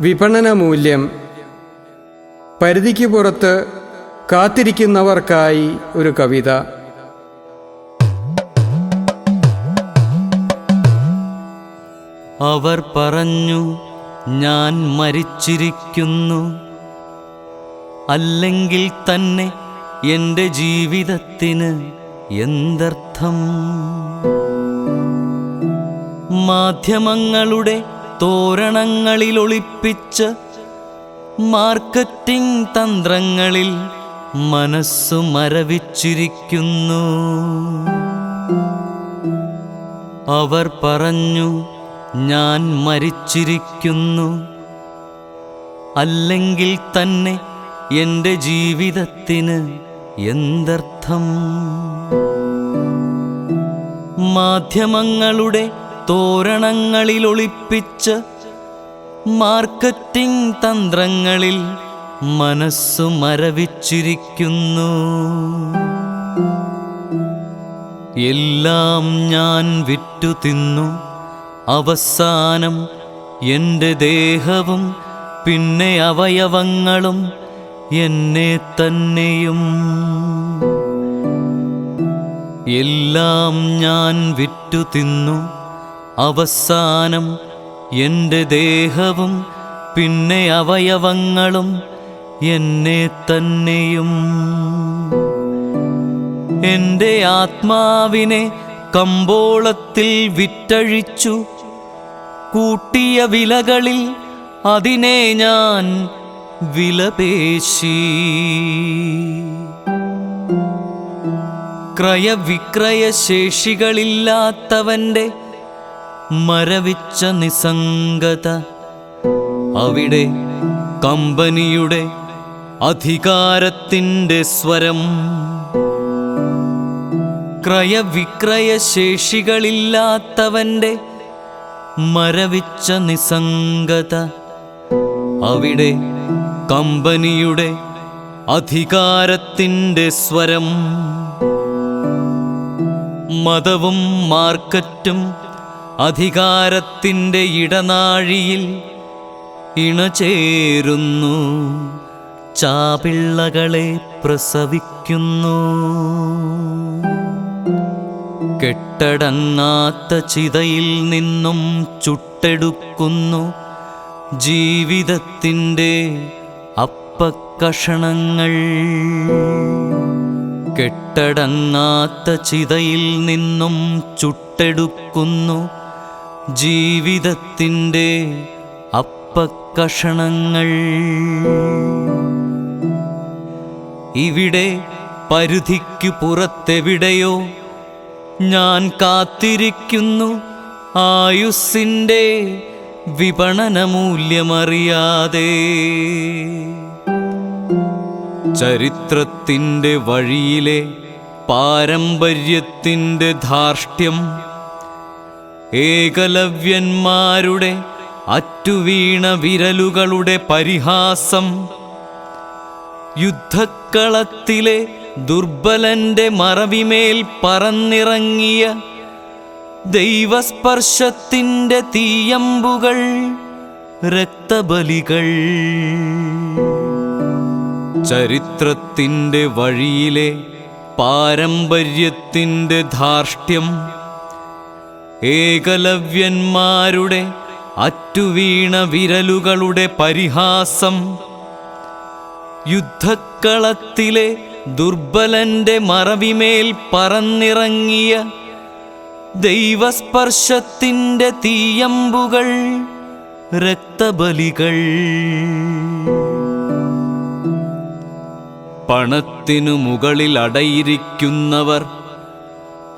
വിപണന മൂല്യം. പരിധിക്ക് പുറത്ത് കാത്തിരിക്കുന്നവർക്കായി ഒരു കവിത. അവർ പറഞ്ഞു ഞാൻ മരിച്ചിരിക്കുന്നു. അല്ലെങ്കിൽ തന്നെ എന്റെ ജീവിതത്തിന് എന്തർത്ഥം? മാധ്യമങ്ങളുടെ തോരണങ്ങളിൽ ഒളിപ്പിച്ച് മാർക്കറ്റിംഗ് തന്ത്രങ്ങളിൽ മനസ്സു മരവിച്ചിരിക്കുന്നു. അവർ പറഞ്ഞു ഞാൻ മരിച്ചിരിക്കുന്നു. അല്ലെങ്കിൽ തന്നെ എന്റെ ജീവിതത്തിന് എന്തർത്ഥം? മാധ്യമങ്ങളുടെ തോരണങ്ങളിൽ ഒളിപ്പിച്ച് മാർക്കറ്റിംഗ് തന്ത്രങ്ങളിൽ മനസ്സു മരവിച്ചിരിക്കുന്നു. എല്ലാം ഞാൻ വിറ്റു തിന്നു. അവസാനം എന്റെ ദേഹവും പിന്നെ അവയവങ്ങളും എന്നെ തന്നെയും. എല്ലാം ഞാൻ വിറ്റു തിന്നു. അവസാനം എന്റെ ദേഹവും പിന്നെ അവയവങ്ങളും എന്നെ തന്നെയും. എന്റെ ആത്മാവിനെ കമ്പോളത്തിൽ വിറ്റഴിച്ചു. കൂട്ടിയ വിലകളിൽ അതിനെ ഞാൻ വിലപേശി. ക്രയവിക്രയ ശേഷികളില്ലാത്തവന്റെ മരവിച്ച നിസംഗത അവിടെ കമ്പനിയുടെ അധികാരത്തിന്റെ സ്വരം. ക്രയവിക്രയശേഷികളില്ലാത്തവന്റെ മരവിച്ച നിസംഗത അവിടെ കമ്പനിയുടെ അധികാരത്തിന്റെ സ്വരം. മതവും മാർക്കറ്റും അധികാരത്തിന്റെ ഇടനാഴിയിൽ ഇണചേരുന്നു. ചാപിള്ളകളെ പ്രസവിക്കുന്നു. കെട്ടടങ്ങാത്ത ചിതയിൽ നിന്നും ചുട്ടെടുക്കുന്നു. ജീവിതത്തിന്റെ അപ്പക്കഷണങ്ങൾ. കെട്ടടങ്ങാത്ത ചിതയിൽ നിന്നും ചുട്ടെടുക്കുന്നു. ജീവിതത്തിന്റെ അപ്പക്കഷണങ്ങൾ. ഇവിടെ പരിധിക്കു പുറത്തെവിടെയോ ഞാൻ കാത്തിരിക്കുന്നു ആയുസ്സിന്റെ വിപണനമൂല്യമറിയാതെ. ചരിത്രത്തിന്റെ വഴിയിലെ പാരമ്പര്യത്തിന്റെ ധാർഷ്ട്യം ഏകലവ്യന്മാരുടെ അറ്റുവീണ വിരലുകളുടെ പരിഹാസം. യുദ്ധക്കളത്തിലെ ദുർബലന്റെ മറവിമേൽ പറന്നിറങ്ങിയ ദൈവസ്പർശത്തിന്റെ തീയമ്പുകൾ രക്തബലികൾ. ചരിത്രത്തിന്റെ വഴിയിലെ പാരമ്പര്യത്തിന്റെ ധാർഷ്ട്യം ഏകലവ്യന്മാരുടെ അറ്റുവീണ വിരലുകളുടെ പരിഹാസം. യുദ്ധക്കളത്തിലെ ദുർബലന്റെ മറവിമേൽ പറന്നിറങ്ങിയ ദൈവസ്പർശത്തിന്റെ തീയമ്പുകൾ രക്തബലികൾ. പണത്തിനു മുകളിൽ അടയിരിക്കുന്നവർ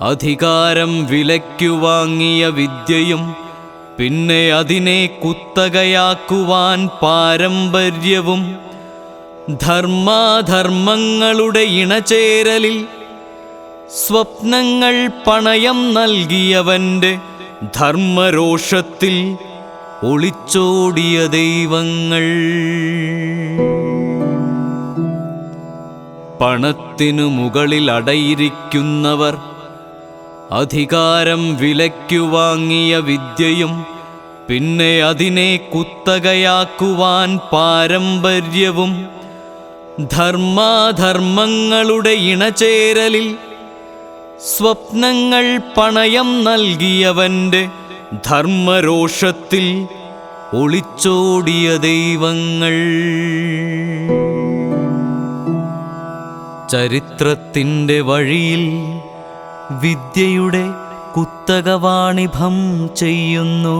അധികാരം വിലയ്ക്കു വാങ്ങിയ വിദ്യയും പിന്നെ അതിനെ കുത്തകയാക്കുവാൻ പാരമ്പര്യവും ധർമാധർമ്മങ്ങളുടെ ഇണചേരലിൽ സ്വപ്നങ്ങൾ പണയം നൽകിയവന്റെ ധർമ്മരോഷത്തിൽ ഒളിച്ചോടിയ ദൈവങ്ങൾ. പണത്തിനു മുകളിൽ അടയിരിക്കുന്നവർ അധികാരം വിലയ്ക്കു വാങ്ങിയ വിദ്യയും പിന്നെ അതിനെ കുത്തകയാക്കുവാൻ പാരമ്പര്യവും ധർമാധർമ്മങ്ങളുടെ ഇണചേരലിൽ സ്വപ്നങ്ങൾ പണയം നൽകിയവന്റെ ധർമ്മരോഷത്തിൽ ഒളിച്ചോടിയ ദൈവങ്ങൾ. ചരിത്രത്തിന്റെ വഴിയിൽ വിദ്യയുടെ കുത്തകവാണിഭം ചെയ്യുന്നു.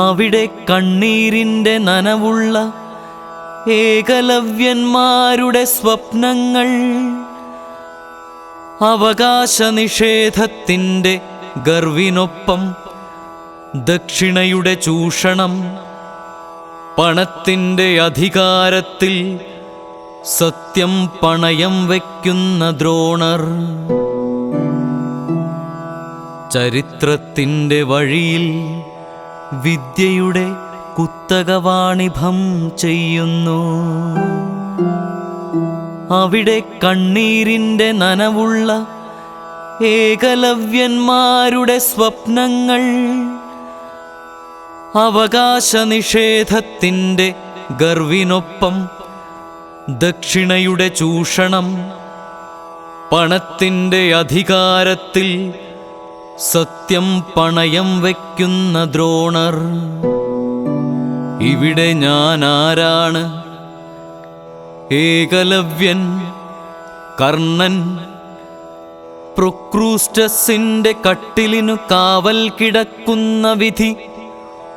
അവിടെ കണ്ണീരിന്റെ നനവുള്ള ഏകലവ്യന്മാരുടെ സ്വപ്നങ്ങൾ അവകാശ നിഷേധത്തിന്റെ ഗർവിനൊപ്പം ദക്ഷിണയുടെ ചൂഷണം പണത്തിന്റെ അധികാരത്തിൽ സത്യം പണയം വയ്ക്കുന്ന ദ്രോണർ. ചരിത്രത്തിന്റെ വഴിയിൽ വിദ്യയുടെ കുത്തകവാണിഭം ചെയ്യുന്നു. അവിടെ കണ്ണീരിന്റെ നനവുള്ള ഏകലവ്യന്മാരുടെ സ്വപ്നങ്ങൾ അവകാശ നിഷേധത്തിന്റെ ഗർവിനൊപ്പം ദക്ഷിണയുടെ ചൂഷണം പണത്തിന്റെ അധികാരത്തിൽ സത്യം പണയം വയ്ക്കുന്ന ദ്രോണർ. ഇവിടെ ഞാൻ ആരാണ്? ഏകലവ്യൻ കർണൻ പ്രൊക്രൂസ്റ്റസിന്റെ കട്ടിലിനു കാവൽ കിടക്കുന്ന വിധി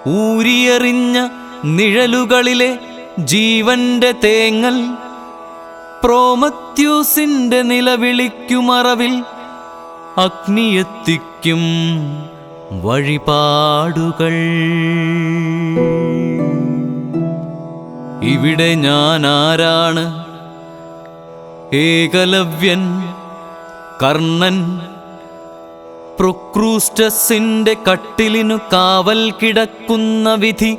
ഊരിയറിഞ്ഞ നിഴലുകളിലെ ജീവന്റെ തേങ്ങൽ പ്രോമത്യൂസിന്റെ നിലവിളിക്കുമറവിൽ അഗ്നിയെത്തിക്കും വഴിപാടുകൾ. ഇവിടെ ഞാൻ ആരാണ്? ഏകലവ്യൻ കർണൻ പ്രൊക്രൂസ്റ്റസിന്റെ കട്ടിലിനു കാവൽ കിടക്കുന്ന വിധി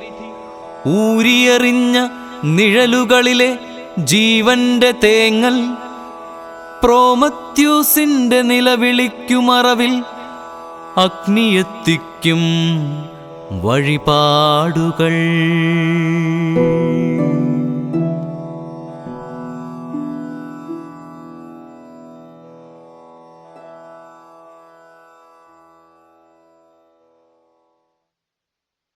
ഊരിയെറിഞ്ഞ നിഴലുകളിലെ ജീവന്റെ തേങ്ങൽ പ്രോമത്യൂസിന്റെ നിലവിളിക്കുമറവിൽ അഗ്നിയെത്തിക്കും വഴിപാടുകൾ.